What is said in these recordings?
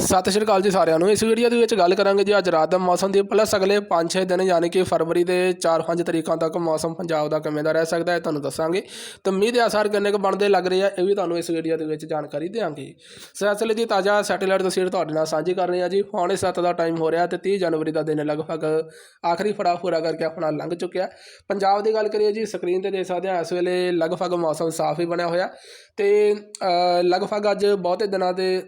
ਸਤਿ ਸ਼੍ਰੀ ਅਕਾਲ ਜੀ ਸਾਰਿਆਂ ਨੂੰ। ਇਸ ਵੀਡੀਓ ਦੇ ਵਿੱਚ ਗੱਲ ਕਰਾਂਗੇ ਜੀ ਅੱਜ ਰਾਤ ਦਾ ਮੌਸਮ ਦੀ। ਪਲੱਸ ਅਗਲੇ 5-6 ਦਿਨ ਯਾਨੀ ਕਿ ਫਰਵਰੀ ਦੇ 4-5 ਤਰੀਕਾਂ ਤੱਕ ਮੌਸਮ ਪੰਜਾਬ ਦਾ ਕਿਵੇਂ ਦਾ ਰਹਿ ਸਕਦਾ ਹੈ ਤੁਹਾਨੂੰ ਦੱਸਾਂਗੇ। ਤੇ ਮੀਂਹ ਦੇ ਆਸਾਰ ਕਿੰਨੇ ਕੁ ਬਣਦੇ ਲੱਗ ਰਹੇ ਆ, ਇਹ ਵੀ ਤੁਹਾਨੂੰ ਇਸ ਵੀਡੀਓ ਦੇ ਵਿੱਚ ਜਾਣਕਾਰੀ ਦੇਵਾਂਗੇ ਸੋ ਇਸ ਤਾਜ਼ਾ ਸੈਟੇਲਾਈਟ ਤਸਵੀਰ ਤੁਹਾਡੇ ਨਾਲ ਸਾਂਝੀ ਕਰ ਰਹੇ ਹਾਂ ਜੀ। ਪੌਣੇ 7 ਦਾ ਟਾਈਮ ਹੋ ਰਿਹਾ ਤੇ 30 ਜਨਵਰੀ ਦਾ ਦਿਨ ਲਗਭਗ ਆਖਰੀ ਫੜਾ ਪੂਰਾ ਕਰਕੇ ਆਪਣਾ ਲੰਘ ਚੁੱਕਿਆ। ਪੰਜਾਬ ਦੀ ਗੱਲ ਕਰੀਏ ਜੀ ਸਕਰੀਨ ਤੇ ਦੇਖ ਸਕਦੇ ਹਾਂ ਇਸ ਵੇਲੇ ਲਗਭਗ ਮੌਸਮ ਸਾਫ਼ ਹੀ ਬਣਿਆ ਹੋਇਆ। ਤੇ ਲਗਭਗ ਅੱਜ ਬਹੁਤੇ ਦਿਨਾਂ ਦੇ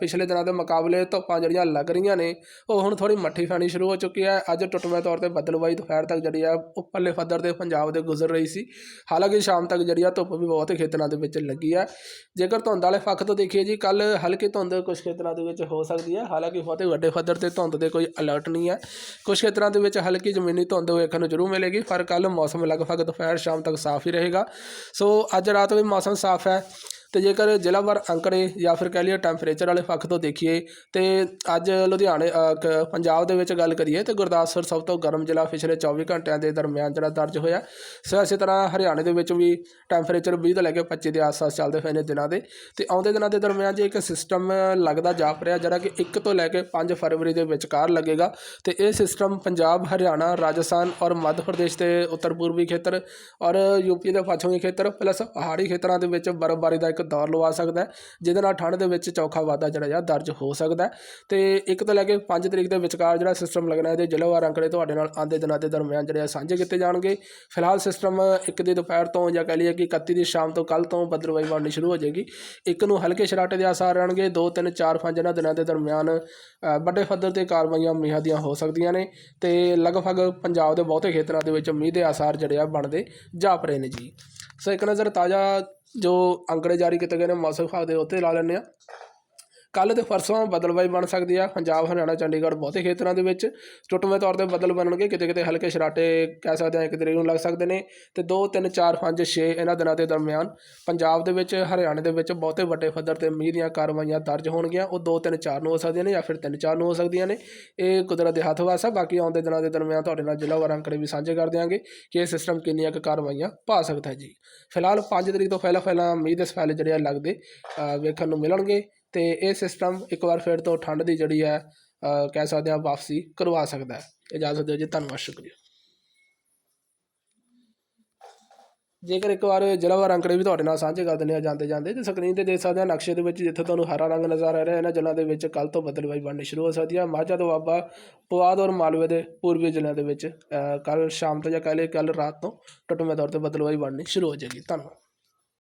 ਪਿਛਲੇ ਦਿਨਾਂ ਦੇ ਮੁਕਾਬਲੇ ਧੁੱਪਾਂ ਜਿਹੜੀਆਂ ਲੱਗ ਰਹੀਆਂ ਨੇ, ਉਹ ਹੁਣ ਥੋੜੀ ਮੱਠੀ ਫੈਣੀ ਸ਼ੁਰੂ ਹੋ ਚੁੱਕੀ ਹੈ। ਅੱਜ ਟੁੱਟਵੇਂ ਤੌਰ ਤੇ ਬੱਦਲਵਾਈ ਦੁਪਹਿਰ ਤੱਕ ਜਿਹੜੀ ਆ, ਉੱਪਰਲੇ ਫੱਦਰ ਦੇ ਪੰਜਾਬ ਦੇ ਗੁਜ਼ਰ ਰਹੀ ਸੀ। ਹਾਲਾਂਕਿ ਸ਼ਾਮ ਤੱਕ ਜਿਹੜੀ ਆ, ਧੁੱਪ ਵੀ ਬਹੁਤ ਖੇਤਰਾਂ ਦੇ ਵਿੱਚ ਲੱਗੀ ਹੈ। ਜੇਕਰ ਧੁੰਦ ਵਾਲੇ ਪੱਖ ਤੋਂ ਦੇਖੀਏ ਜੀ ਕੱਲ ਹਲਕੀ ਧੁੰਦ ਕੁਝ ਖੇਤਰਾਂ ਦੇ ਵਿੱਚ ਹੋ ਸਕਦੀ ਹੈ। ਹਾਲਾਂਕਿ ਬਹੁਤੇ ਵੱਡੇ ਫੱਦਰ ਤੇ ਧੁੰਦ ਦੇ ਕੋਈ ਅਲਰਟ ਨਹੀਂ ਹੈ। ਕੁਝ ਖੇਤਰਾਂ ਦੇ ਵਿੱਚ ਹਲਕੀ ਜ਼ਮੀਨੀ ਧੁੰਦ ਵੇਖਣ ਨੂੰ ਜ਼ਰੂਰ ਮਿਲੇਗੀ, ਪਰ ਕੱਲ ਮੌਸਮ ਲਗਭਗ ਦੁਪਹਿਰ ਸ਼ਾਮ ਤੱਕ ਸਾਫ਼ ਹੀ ਰਹੇਗਾ। ਸੋ ਅੱਜ ਰਾਤ ਵੀ ਮੌਸਮ ਸਾਫ਼ ਹੈ। ਅਤੇ ਜੇਕਰ ਜ਼ਿਲ੍ਹਾਵਾਰ ਅੰਕੜੇ ਜਾਂ ਫਿਰ ਕਹਿ ਲਈਏ ਟੈਂਪਰੇਚਰ ਵਾਲੇ ਪੱਖ ਤੋਂ ਦੇਖੀਏ, ਤੇ ਅੱਜ ਲੁਧਿਆਣੇ ਕ- ਪੰਜਾਬ ਦੇ ਵਿੱਚ ਗੱਲ ਕਰੀਏ ਤੇ ਗੁਰਦਾਸਪੁਰ ਸਭ ਤੋਂ ਗਰਮ ਜ਼ਿਲ੍ਹਾ ਪਿਛਲੇ 24 ਘੰਟਿਆਂ ਦੇ ਦਰਮਿਆਨ ਜਿਹੜਾ ਦਰਜ ਹੋਇਆ। ਸੋ ਇਸੇ ਤਰ੍ਹਾਂ ਹਰਿਆਣੇ ਦੇ ਵਿੱਚ ਵੀ ਟੈਂਪਰੇਚਰ 20 ਤੋਂ ਲੈ ਕੇ 25 ਦੇ ਆਸ-ਪਾਸ ਚੱਲਦੇ ਹੋਏ ਨੇ ਦਿਨਾਂ ਦੇ। ਤੇ ਆਉਂਦੇ ਦਿਨਾਂ ਦੇ ਦਰਮਿਆਨ ਜੇ ਇੱਕ ਸਿਸਟਮ ਲੱਗਦਾ ਜਾਪ ਰਿਹਾ, ਜਿਹੜਾ ਕਿ 1 ਤੋਂ ਲੈ ਕੇ 5 ਫਰਵਰੀ ਦੇ ਵਿਚਕਾਰ ਲੱਗੇਗਾ, ਤੇ ਇਹ ਸਿਸਟਮ ਪੰਜਾਬ, ਹਰਿਆਣਾ, ਰਾਜਸਥਾਨ ਔਰ ਮੱਧ ਪ੍ਰਦੇਸ਼ ਦੇ ਉੱਤਰ ਪੂਰਬੀ ਖੇਤਰ ਔਰ ਯੂਪੀ ਦੇ ਪੱਛਮੀ ਖੇਤਰ ਪਲੱਸ ਪਹਾੜੀ ਖੇਤਰਾਂ ਦੇ ਵਿੱਚ ਬਰਫ਼ਬਾਰੀ ਦਾ ਇੱਕ ਦੌਰ ਲਵਾ ਸਕਦਾ ਜਿਹਦੇ ਨਾਲ ਠੰਡ ਦੇ ਵਿੱਚ ਚੌਖਾ ਵਾਧਾ ਜਿਹੜਾ ਆ ਦਰਜ ਹੋ ਸਕਦਾ ਹੈ। ਤੇ 1 ਤੋਂ ਲੈ ਕੇ 5 ਤਰੀਕ ਦੇ ਵਿਚਕਾਰ ਜਿਹੜਾ ਸਿਸਟਮ ਲੱਗਣਾ ਇਹਦੇ ਜ਼ਿਲ੍ਹਾਵਾਰ ਅੰਕੜੇ ਤੁਹਾਡੇ ਨਾਲ ਆਉਂਦੇ ਦਿਨਾਂ ਦੇ ਦਰਮਿਆਨ ਜਿਹੜੇ ਆ ਸਾਂਝੇ ਕੀਤੇ ਜਾਣਗੇ। ਫਿਲਹਾਲ ਸਿਸਟਮ ਇੱਕ ਦੀ ਦੁਪਹਿਰ ਤੋਂ ਜਾਂ ਕਹਿ ਲਈਏ ਕਿ 31 ਦੀ ਸ਼ਾਮ ਤੋਂ ਕੱਲ ਤੋਂ ਬੱਦਲਵਾਈ ਬਣਨੀ ਸ਼ੁਰੂ ਹੋ ਜਾਏਗੀ। ਇੱਕ ਨੂੰ ਹਲਕੇ ਸ਼ਰਾਟੇ ਦੇ ਆਸਾਰ ਰਹਿਣਗੇ 2 3 4 5 ਇਹਨਾਂ ਦਿਨਾਂ ਦੇ ਦਰਮਿਆਨ ਵੱਡੇ ਪੱਧਰ ਤੇ ਕਾਰਵਾਈਆਂ ਮੀਂਹਾਂ ਦੀਆਂ ਹੋ ਸਕਦੀਆਂ ਨੇ। ਤੇ ਲਗਭਗ ਪੰਜਾਬ ਦੇ ਬਹੁਤੇ ਖੇਤਰਾਂ ਦੇ ਵਿੱਚ ਮੀਂਹ ਦੇ ਆਸਾਰ ਜਿਹੜੇ ਆ ਬਣਦੇ ਜਾਪ ਰਹੇ ਨੇ ਜੀ। ਸੋ ਇੱਕ ਨਜ਼ਰ ਤਾਜ਼ਾ ਜੋ ਅੰਕੜੇ ਜਾਰੀ ਕੀਤੇ ਗਏ ਨੇ ਮੌਸਮ ਵਿਭਾਗ ਦੇ ਉਹ 'ਤੇ ਲਾ ਲੈਂਦੇ ਹਾਂ। ਕੱਲ੍ਹ ਤੇ ਪਰਸੋਂ ਬਦਲਵਾਈ ਬਣ ਸਕਦੀ ਆ। ਪੰਜਾਬ, ਹਰਿਆਣਾ, ਚੰਡੀਗੜ੍ਹ ਬਹੁਤੇ ਖੇਤਰਾਂ ਦੇ ਵਿੱਚ ਟੁੱਟਵੇਂ ਤੌਰ ਤੇ ਬੱਦਲ ਬਣਨਗੇ। ਕਿਤੇ ਕਿਤੇ ਹਲਕੇ ਛਰਾਟੇ ਕਹਿ ਸਕਦੇ ਆ ਇੱਕ ਤਰੀਕ ਨੂੰ ਲੱਗ ਸਕਦੇ ਨੇ। ਤੇ 2 3 4 5 6 ਇਹਨਾਂ ਦਿਨਾਂ ਦੇ ਦਰਮਿਆਨ ਪੰਜਾਬ ਦੇ ਵਿੱਚ, ਹਰਿਆਣੇ ਦੇ ਵਿੱਚ ਬਹੁਤੇ ਵੱਡੇ ਪੱਧਰ ਤੇ ਮੀਂਹ ਦੀਆਂ ਕਾਰਵਾਈਆਂ ਦਰਜ ਹੋਣਗੀਆਂ। ਉਹ 2 3 4 ਨੂੰ ਹੋ ਸਕਦੀਆਂ ਨੇ ਜਾਂ ਫਿਰ 3 4 ਨੂੰ ਹੋ ਸਕਦੀਆਂ ਨੇ। ਇਹ ਕੁਦਰਤ ਦੇ ਹੱਥ ਵਾਸ। ਆ ਬਾਕੀ ਆਉਂਦੇ ਦਿਨਾਂ ਦੇ ਦਰਮਿਆਨ ਤੁਹਾਡੇ ਨਾਲ ਜ਼ਿਲ੍ਹਾ ਵਾਰ ਅੰਕੜੇ ਵੀ ਸਾਂਝੇ ਕਰ ਦਿਆਂਗੇ ਕਿ ਇਹ ਸਿਸਟਮ ਕਿੰਨੀਆਂ ਕੁ ਕਾਰਵਾਈਆਂ ਪਾ ਸਕਦਾ ਜੀ। ਫਿਲਹਾਲ 5 ਤਰੀਕ ਤੋਂ ਪਹਿਲਾਂ ਪਹਿਲਾਂ ਮੀਂਹ ਦੇ ਸਫੈਲੇ ਜਿਹੜੇ ਆ ਲੱਗਦੇ ਵੇਖਣ ਨੂੰ ਮਿਲਣਗੇ। ਅਤੇ ਇਹ ਸਿਸਟਮ ਇੱਕ ਵਾਰ ਫਿਰ ਤੋਂ ਠੰਡ ਦੀ ਜਿਹੜੀ ਹੈ ਕਹਿ ਸਕਦੇ ਹਾਂ ਵਾਪਸੀ ਕਰਵਾ ਸਕਦਾ ਹੈ। ਇਜਾਜ਼ਤ ਦਿਓ ਜੀ, ਧੰਨਵਾਦ, ਸ਼ੁਕਰੀਆ। ਜੇਕਰ ਇੱਕ ਵਾਰ ਜ਼ਿਲ੍ਹਾਵਾਰ ਅੰਕੜੇ ਵੀ ਤੁਹਾਡੇ ਨਾਲ ਸਾਂਝੇ ਕਰ ਦਿੰਦੇ ਆ ਜਾਂਦੇ ਜਾਂਦੇ, ਤੇ ਸਕਰੀਨ ਤੇ ਦੇਖ ਸਕਦੇ ਆ ਨਕਸ਼ੇ ਦੇ ਵਿੱਚ ਜਿੱਥੇ ਤੁਹਾਨੂੰ ਹਰਾ ਰੰਗ ਨਜ਼ਰ ਆ ਰਿਹਾ, ਇਹਨਾਂ ਜ਼ਿਲ੍ਹਿਆਂ ਦੇ ਵਿੱਚ ਕੱਲ ਤੋਂ ਬੱਦਲਵਾਈ ਬਣਨੀ ਸ਼ੁਰੂ ਹੋ ਸਕਦੀ ਹੈ। ਮਾਝਾ ਤੋਂ ਬਾਬਾ ਪਵਾਦ ਔਰ ਮਾਲਵੇ ਦੇ ਪੂਰਬੀ ਜ਼ਿਲ੍ਹਿਆਂ ਦੇ ਵਿੱਚ ਕੱਲ ਸ਼ਾਮ ਤੋਂ ਜਾਂ ਕਹਿ ਲਈਏ ਕੱਲ ਰਾਤ ਤੋਂ ਟੁੱਟਵੇਂ ਤੌਰ ਤੇ ਬੱਦਲਵਾਈ ਬਣਨੀ ਸ਼ੁਰੂ ਹੋ ਜਾਏਗੀ। ਧੰਨਵਾਦ।